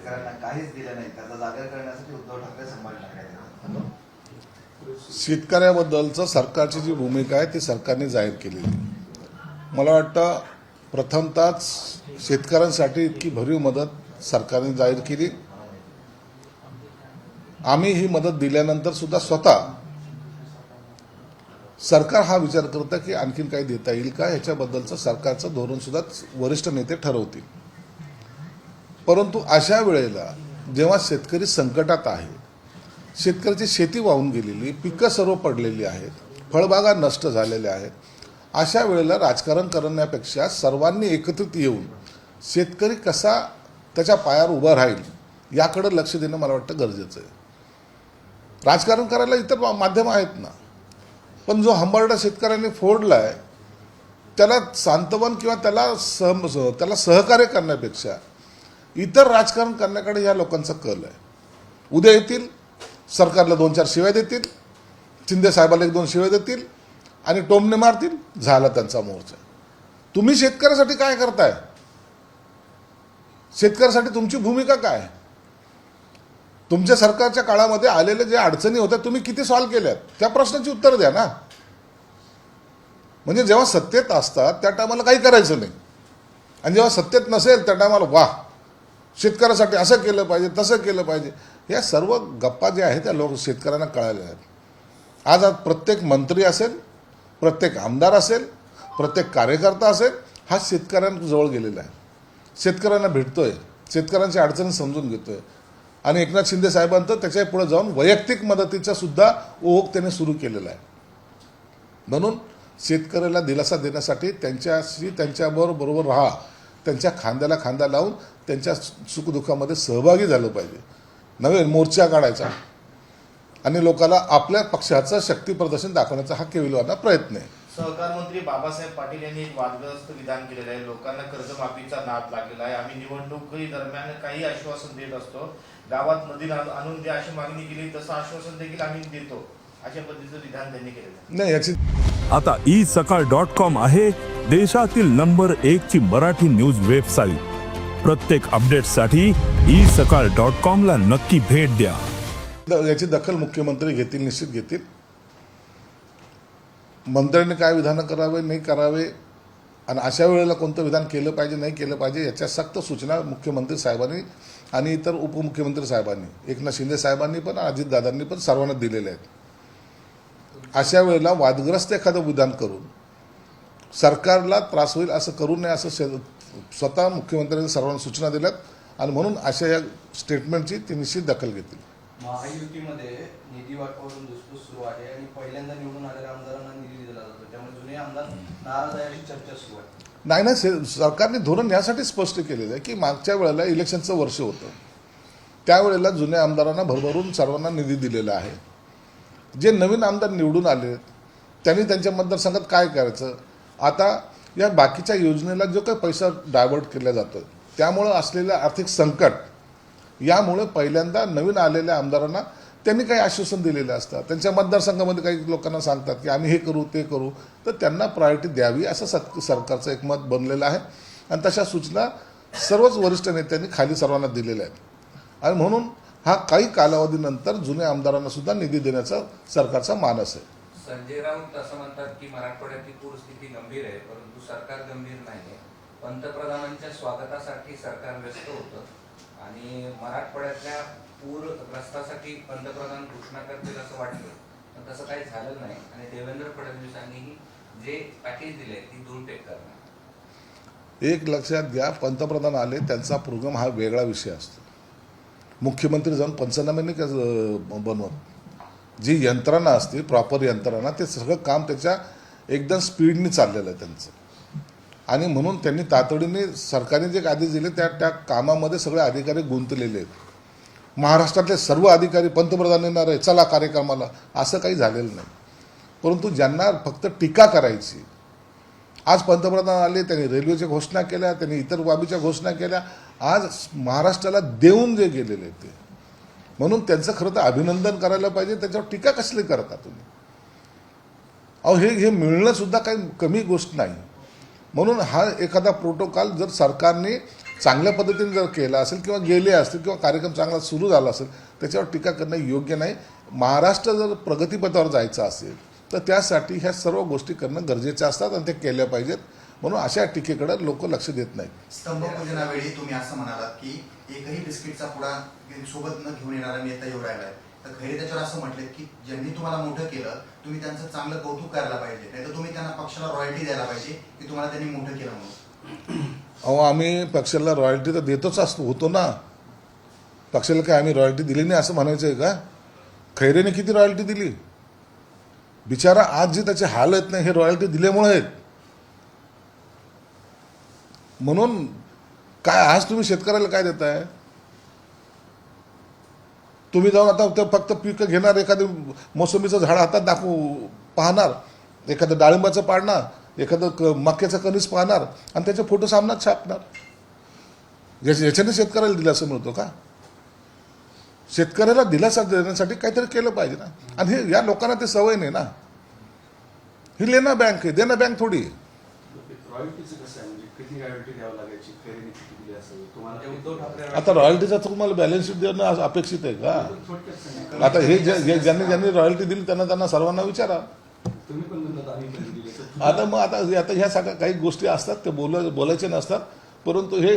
शेतकऱ्यांना काहीच दिलं नाही त्याचा जागर करण्यासाठी उद्धव ठाकरे संभाजी ठाकरे शेतकऱ्याबद्दलचं सरकारची जी भूमिका आहे ती सरकारने जाहीर केलेली मला वाटतं प्रथमतःच शेतकऱ्यांसाठी इतकी भरीव मदत सरकारने जाहीर केली. आम्ही ही मदत दिल्यानंतर सुद्धा स्वतः सरकार हा विचार करतं की आणखीन काही देता येईल का? ह्याच्याबद्दलचं सरकारचं धोरण सुद्धा वरिष्ठ नेते ठरवतील. परंतु अशा वेळेला जेव्हा शेतकरी संकटात आहे शेतकऱ्याची शेती वाहून गेलेली पिकं सर्व पडलेली आहेत फळबागा नष्ट झालेल्या आहेत अशा वेळेला राजकारण करण्यापेक्षा सर्वांनी एकत्रित येऊन शेतकरी कसा त्याच्या पायावर उभा राहील याकडे लक्ष देणं मला वाटतं गरजेचं आहे. राजकारण करायला इतर माध्यम आहेत ना. पण जो हंबरडा शेतकऱ्यांनी फोडला आहे त्याला सांत्वन किंवा त्याला सह सह- त्याला सहकार्य करण्यापेक्षा इतर राजकारण करण्याकडे या लोकांचा कल आहे. उद्या येतील सरकारला दोन चार शिव्या देतील शिंदे साहेबाला एक दोन शिव्या देतील आणि टोमने मारतील झाला त्यांचा मोर्चा. तुम्ही शेतकऱ्यासाठी काय करताय? शेतकऱ्यासाठी तुमची भूमिका काय? तुमच्या सरकारच्या काळामध्ये आलेल्या ज्या अडचणी होत्या तुम्ही किती सॉल्व्ह केल्यात? त्या प्रश्नाची उत्तर द्या ना. म्हणजे जेव्हा सत्तेत असतात त्या टायमाला काही करायचं नाही. आणि जेव्हा सत्तेत नसेल त्या टायमाला वाह शेतकऱ्यासाठी असं केलं पाहिजे तसं केलं पाहिजे. या सर्व गप्पा ज्या आहेत त्या लोक शेतकऱ्यांना कळाल्या आहेत. आज आज प्रत्येक मंत्री असेल प्रत्येक आमदार असेल प्रत्येक कार्यकर्ता असेल हा शेतकऱ्यांजवळ गेलेला आहे. शेतकऱ्यांना भेटतो आहे शेतकऱ्यांची अडचणी समजून घेतोय. आणि एकनाथ शिंदे साहेबांचं त्याच्या पुढे जाऊन वैयक्तिक मदतीचा सुद्धा ओघ त्याने सुरू केलेला आहे. म्हणून शेतकऱ्याला दिलासा देण्यासाठी त्यांच्याशी त्यांच्याबरोबर बरोबर राहा. त्यांच्या खांद्याला खांदा लावून त्यांच्या सुखदुःखामध्ये सहभागी झालं पाहिजे. नव्हे मोर्चा काढायचा. आणि लोकांना आपल्या पक्षाचं शक्ती प्रदर्शन दाखवण्याचा हा केविलवाना प्रयत्न आहे. सहकार मंत्री बाबासाहेब पाटील यांनी एक वादग्रस्त विधान केलेलं आहे. लोकांना कर्जमाफीचा नाद लागलेला आहे. आम्ही निवडणुकी दरम्यान काही आश्वासन देत असतो. गावात नदी आणून द्या अशी मागणी केली तसं आश्वासन देखील आम्ही देतो. अशा पद्धतीचं विधान त्यांनी केलेलं आहे. नाही याची आता ई सकाळ डॉट कॉम आहे देशातील नंबर एक ची मराठी न्यूज वेबसाईट प्रत्येक अपडेटसाठी ई सकाळ डॉट कॉम ला नक्की भेट द्या. द- याची दखल मुख्यमंत्री घेतील निश्चित घेतील. मंत्र्यांनी काय विधानं करावे नाही करावे आणि अशा वेळेला कोणतं विधान केलं पाहिजे नाही केलं पाहिजे याच्या सक्त सूचना मुख्यमंत्री साहेबांनी आणि इतर उपमुख्यमंत्री साहेबांनी एकनाथ शिंदे साहेबांनी पण अजितदादांनी पण सर्वांना दिलेले आहेत. अशा वेळेला वादग्रस्त एखादं विधान करून सरकारला त्रास होईल असं करू नये असं स्वतः मुख्यमंत्र्यांनी सर्वांना सूचना दिल्यात आणि म्हणून अशा या स्टेटमेंटची ते निश्चित दखल घेतील. महायुतीमध्ये निधी वाटपावरून धुसफूस सुरू आहे आणि पहिल्यांदा निवडून आलेल्या आमदारांना निधी दिला जातो. त्यामुळे जुने आमदार नाराज आहे अशी चर्चा सुरू आहे. नाही ना सरकारने धोरण यासाठी स्पष्ट केलेलं आहे की मागच्या वेळेला इलेक्शनचं वर्ष होतं. त्यावेळेला जुन्या आमदारांना भरभरून सर्वांना निधी दिलेला आहे. जे नवीन आमदार निवडून आले आहेत त्यांनी त्यांच्या मतदारसंघात काय करायचं? आता या बाकीच्या योजनेला जो काही पैसा डायव्हर्ट केला जातो त्यामुळं असलेलं आर्थिक संकट यामुळे पहिल्यांदा नवीन आलेल्या आमदारांना त्यांनी काही आश्वासन दिलेलं असतं. त्यांच्या मतदारसंघामध्ये काही लोकांना सांगतात की आम्ही हे करू ते करू. तर त्यांना प्रायोरिटी द्यावी असं सत सरकारचं एक मत बनलेलं आहे. आणि तशा सूचना सर्वच वरिष्ठ नेत्यांनी खाली सर्वांना दिलेल्या आहेत. आणि म्हणून हा काही कालावधीनंतर जुन्या आमदारांना सुद्धा निधी देण्याचा सरकारचा मानस आहे. संजय राऊत असं म्हणतात की मराठवाड्यातली पूरस्थिती गंभीर आहे परंतु सरकार गंभीर नाही पंतप्रधानांच्या स्वागतासाठी सरकार व्यस्त होतं आणि मराठवाड्यातल्या पूरग्रस्तासाठी पंतप्रधान घोषणा करतील असं वाटलं पण तसं काही झालं नाही आणि देवेंद्र फडणवीसांनीही जे पॅकेज दिले ती दूरपेक करणार. एक लक्षात घ्या पंतप्रधान आले त्यांचा प्रोग्राम हा वेगळा विषय असतो. मुख्यमंत्री जाऊन पंचनाम्याने का बनवत जी यंत्रणा असते प्रॉपर यंत्रणा ते सगळं काम त्याच्या एकदम स्पीडने चाललेलं आहे त्यांचं. आणि म्हणून त्यांनी तातडीने सरकारने जे आदेश दिले त्या त्या कामामध्ये सगळे अधिकारी गुंतलेले आहेत. महाराष्ट्रातले सर्व अधिकारी पंतप्रधान येणार आहे चला कार्यक्रमाला असं काही झालेलं नाही. परंतु ज्यांना फक्त टीका करायची आज पंतप्रधान आले त्यांनी रेल्वेच्या घोषणा केल्या त्यांनी इतर बाबीच्या घोषणा केल्या आज महाराष्ट्राला देऊन जे गेलेले ते. म्हणून त्यांचं खरं तर अभिनंदन करायला पाहिजे त्याच्यावर टीका कसली करता तुम्ही? अहो हे हे मिळणं सुद्धा काही कमी गोष्ट नाही. म्हणून हा एखादा प्रोटोकॉल जर सरकारने चांगल्या पद्धतीने जर केला असेल किंवा गेले असतील किंवा कार्यक्रम चांगला सुरू झाला असेल त्याच्यावर टीका करणं योग्य नाही. महाराष्ट्र जर प्रगतीपथावर जायचं असेल तर त्यासाठी ह्या सर्व गोष्टी करणं गरजेच्या असतात आणि ते केल्या पाहिजेत. म्हणून अशा टीकेकडे लोक लक्ष देत नाहीत. स्तंभपूजनावेळी तुम्ही असं म्हणालात की एकही बिस्किटचा पुडा सोबत न घेऊन येणारा नेता येऊ राहिलाय तर खरे त्याच्यावर असं म्हटलं की ज्यांनी तुम्हाला मोठं केलं तुम्ही त्यांचं चांगलं कौतुक करायला पाहिजे. नाही तर तुम्ही त्यांना पक्षाला रॉयल्टी द्यायला पाहिजे की तुम्हाला त्यांनी मोठं केलं म्हणून. अहो आम्ही पक्षाला रॉयल्टी तर देतोच असतो होतो ना. पक्षाला काय आम्ही रॉयल्टी दिली नाही असं म्हणायचं आहे का? खैरेने किती रॉयल्टी दिली? बिचारा आज जे त्याचे हाल आहेत नाही हे रॉयल्टी दिल्यामुळे आहेत. म्हणून काय आज तुम्ही शेतकऱ्याला काय देताय? तुम्ही जाऊन आता ते फक्त पिकं घेणार एखादं मोसंबीचं झाड हातात दाखवू पाहणार एखादं डाळिंबाचं पाडणार एखादं क मक्याचं कणीस पाहणार आणि त्याचे फोटो सामनाच छापणार. याच्या याच्याने शेतकऱ्याला दिलासा मिळतो का? शेतकऱ्याला दिलासा देण्यासाठी काहीतरी केलं पाहिजे ना. आणि हे या लोकांना ते सवय नाही ना. ही लेना बँक आहे देना बँक थोडी किती रॉयल्टी द्यावं लागायची खरेदी किती दिली असेल तुम्हाला उद्धव ठाकरे आता रॉयल्टीचा तुम्हाला बॅलन्स शीट देणं आज अपेक्षित आहे का? थोडक्यात सांगा आता हे जे जे- ज्यांनी ज्यांनी रॉयल्टी दिली त्यांना त्यांना सर्वांना विचारा. तुम्ही पण म्हणतात आम्ही पण दिली तर आता मग आता आता ह्या सगळ्या काही गोष्टी असतात ते बोल बोलायचे नसतात. परंतु हे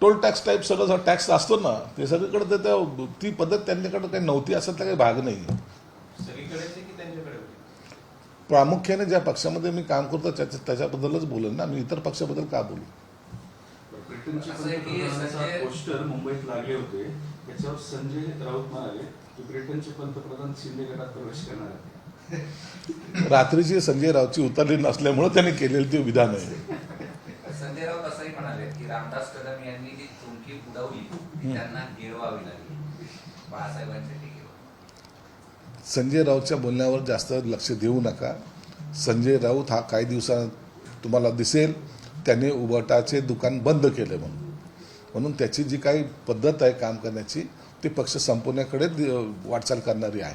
टोल टॅक्स टाईप सगळं टॅक्स असतो ना ते सगळीकडे ते त्या- ती पद्धत त्यांच्याकडे काही नव्हती असं काही भाग नाही सगळीकडेच आहे की त्यांच्याकडे होती प्रामुख्याने ज्या पक्षामध्ये मी काम करतो त्याच्या त्याच्याबद्दलच बोलेन ना. मी इतर पक्षाबद्दल का बोलू? पोस्टर मुंबईत लागले होते. त्याच्यावर संजय राऊत म्हणाले की ब्रिटनचे पंतप्रधान शिंदे गटात प्रवेश करणार रात्रीची संजय रावची उतरली नसल्यामुळे त्यांनी केलेली ती विधान आहे. संजय राऊत असंही म्हणाले की रामदास कदम यांनी जी चुमकी उडवली त्यांना गिळवावी लागली. बाळासाहेबांच्या टीकेवर संजय राऊतच्या बोलण्यावर जास्त लक्ष देऊ नका. संजय राऊत हा काही दिवसात तुम्हाला दिसेल त्याने उबटाचे दुकान बंद केले म्हणून. म्हणून त्याची जी काही पद्धत आहे काम करण्याची ती पक्ष संपवण्याकडे वाटचाल करणारी आहे.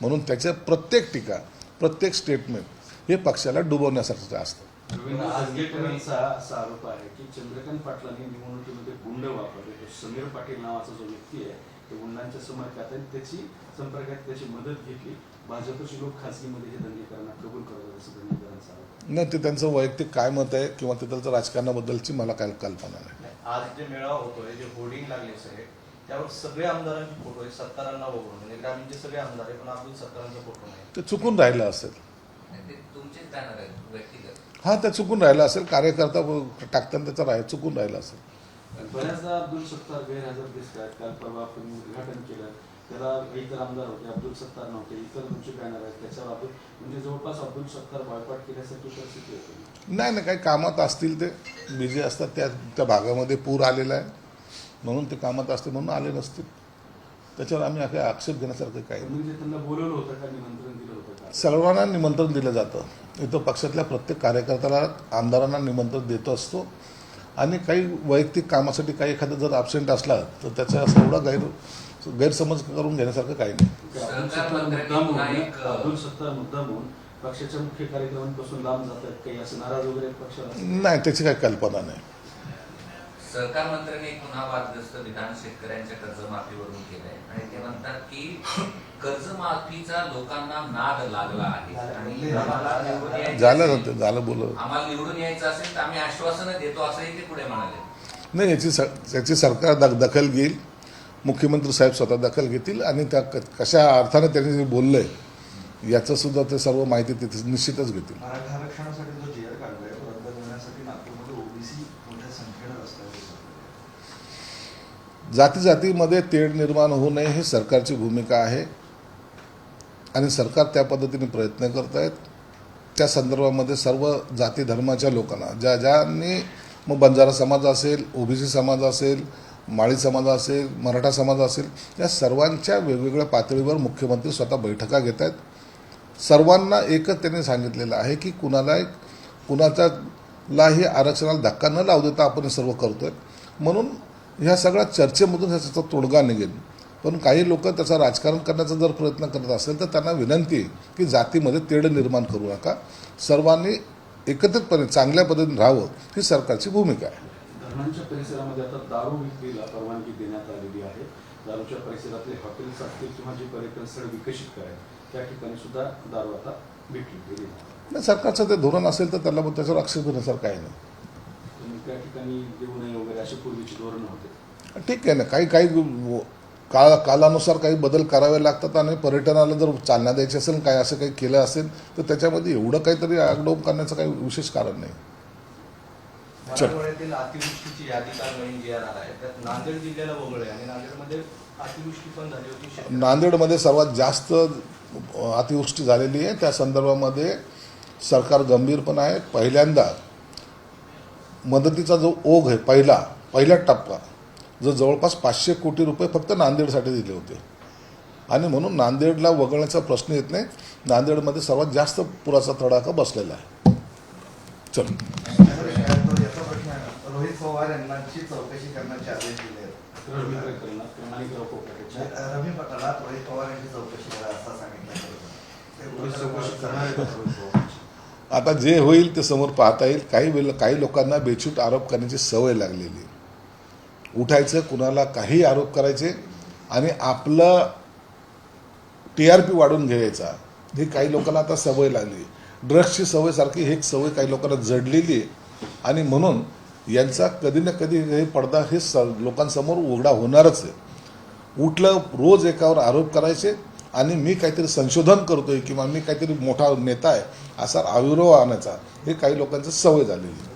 म्हणून त्याच्या प्रत्येक टीका प्रत्येक स्टेटमेंट हे पक्षाला डुबवण्यासारखं असतं. आजगेकरांचा असा आरोप आहे की चंद्रकांत पाटलांनी निवडणुकीमध्ये गुंड वापरले. तो समीर पाटील नावाचा जो व्यक्ती आहे तो गुंडांच्या संपर्कात आहे. त्याची संपर्कात त्याची मदत घेतली. भाजपचे लोक खासगीमध्ये हे दंगे करणं कबूल करतात असं दंगेकरांचा आरोप आहे. नाही ते त्यांचं वैयक्तिक काय मत आहे किंवा तिथलचं राजकारणाबद्दलची मला काय कल्पना नाही. आज जे मेळावा होतोय जे होर्डिंग लागले सगळे त्यावर सगळे आमदारांचे फोटो आहेत सत्तारांना वगळून म्हणजे ग्रामीणचे सगळे आमदार आहे पण अब्दुल सत्तारांचा फोटो नाही. ते चुकून राहिलं असेल. हा ते चुकून राहिलं असेल कार्यकर्ता टाकताना त्याचा राह चुकून राहिला असेल. बऱ्याचदा अब्दुल सत्तार गैरहजर दिसत आहेत काल परवा आपण उद्घाटन केलं. त्याला इतर आमदार होते अब्दुल सत्तार नव्हते इतर तुमचे बॅनर आहेत. त्याच्यावर अब्दुल म्हणजे जवळपास अब्दुल सत्तार बॉयकॉट केल्यासारखी परिस्थिती होती. नाही नाही काही कामात असतील ते बिझी असतात त्या त्या भागामध्ये पूर आलेला आहे. म्हणून ते कामात असते म्हणून आले नसतील. त्याच्यावर आम्ही काही आक्षेप घेण्यासारखं काही नाही. म्हणजे त्यांना बोलवलं होतं का निमंत्रण दिलं होतं का? सर्वांना निमंत्रण दिलं जातं. इथं पक्षातल्या प्रत्येक कार्यकर्त्याला आमदारांना निमंत्रण देतो असतो. आणि काही वैयक्तिक कामासाठी काही एखादा जर ॲबसेंट असला तर त्याचा असं एवढा गैर गैरसमज करून घेण्यासारखं काही नाही. पक्षाच्या मुख्य कार्यक्रमांपासून लांब जात आहेत काही असं नाराज वगैरे नाही त्याची काही कल्पना नाही. सहकार मंत्र्यांनी एक पुन्हा वादग्रस्त विधान शेतकऱ्यांच्या कर्जमाफीवरून केलंय. आणि ते म्हणतात की कर्जमाफीचा लोकांना नाद लागला आहे. आणि आम्हाला निवडून यायचं झालं असेल- ना ते झालं बोल आम्हाला निवडून यायचं असेल तर आम्ही आश्वासनं देतो असंही ते पुढे म्हणाले. नाही याची स याची सरकार द दखल घेईल. मुख्यमंत्री साहेब स्वतः दखल घेतील आणि त्या क- कशा अर्थाने त्यांनी जे बोललंय याचं सुद्धा ते सर्व माहिती तिथे निश्चितच घेतील मराठा आरक्षणासाठी जो जी आर काढलाय तो रद्द करण्यासाठी नागपूरमध्ये ओबीसी मोठ्या संख्येनं रस्त्यावर दिसत जाती जातीमध्ये तेढ निर्माण होऊ नये ही सरकारची भूमिका आहे. आणि सरकार त्या पद्धतीने प्रयत्न करत आहेत. त्या संदर्भामध्ये सर्व जाती धर्माच्या लोकांना ज्या ज्यांनी मग बंजारा समाज असेल ओबीसी समाज असेल माळी समाज असेल मराठा समाज असेल या सर्वांच्या वेगवेगळ्या पातळीवर मुख्यमंत्री स्वतः बैठका घेत आहेत. सर्वांना एकच त्यांनी सांगितलेलं आहे की कुणाला कुणाच्यालाही आरक्षणाला धक्का न लावू देता आपण हे सर्व करतोय. म्हणून ह्या सगळ्या चर्चेमधून ह्याचा तोडगा निघेल. पण काही लोक त्याचा राजकारण करण्याचा जर प्रयत्न करत असेल तर त्यांना विनंती आहे की जातीमध्ये तेढ निर्माण करू नका. सर्वांनी एकत्रितपणे चांगल्या पद्धतीने राहावं ही सरकारची भूमिका आहे. धरणांच्या परिसरामध्ये आता दारू विक्रीला परवानगी देण्यात आलेली आहे. दारूच्या परिसरातले हॉटेल्स असतील किंवा जे पर्यटन स्थळ विकसित करायचे त्या ठिकाणी सुद्धा दारू आता विकली गेली. नाही, सरकारचं ते धोरण असेल तर त्याला त्याच्यावर आक्षेप घेण्यासारखं काही नाही. त्या ठिकाणी देऊ नये अशी पूर्वीची धोरणं होते. ठीक आहे ना काही काही काळ कालानुसार काही बदल करावे लागतात आणि पर्यटनाला जर चालना द्यायची असेल काय असं काही केलं असेल तर त्याच्यामध्ये एवढं काहीतरी आगडोम करण्याचं काही विशेष कारण नाही. चल. मराठवाड्यातील अतिवृष्टीची यादी काल नवीन जी आर आहे त्यात नांदेड जिल्ह्याला वगळे आणि नांदेडमध्ये अतिवृष्टी पण झाली होती शेतकरी- नांदेडमध्ये सर्वात जास्त अतिवृष्टी झालेली आहे. त्या संदर्भामध्ये सरकार गंभीर पण आहे. पहिल्यांदा मदतीचा जो ओघ आहे पहिला पहिला टप्पा जो जवळपास पाचशे कोटी रुपये फक्त नांदेडसाठी दिले होते. आणि म्हणून नांदेडला वगळण्याचा प्रश्न येत नाही. नांदेडमध्ये सर्वात जास्त पुराचा तडाखा बसलेला आहे. चल. रोहित पवार यांनाची चौकशी करण्याचे आदेश दिले. रवी प्रकरणात रोहित पवार यांची चौकशी करा असं सांगितलं. आता जे होईल ते समोर पाहता येईल. काही वेळ काही लोकांना बेछूट आरोप करण्याची सवय लागलेली. उठायचं कुणाला काही आरोप करायचे आणि आपलं टी आर पी वाढून घ्यायचा. ही काही लोकांना आता सवय लागली. ड्रग्सची सवय सारखी ही एक सवय काही लोकांना जडलेली आहे आणि म्हणून यांचा कधी ना कधी हे पडदा हे स लोकांसमोर उघडा होणारच आहे. उठलं रोज एकावर आरोप करायचे आणि मी काहीतरी संशोधन करतोय किंवा मी काहीतरी मोठा नेता आहे असा आविर्भाव आणायचा. हे काही लोकांची सवय झालेली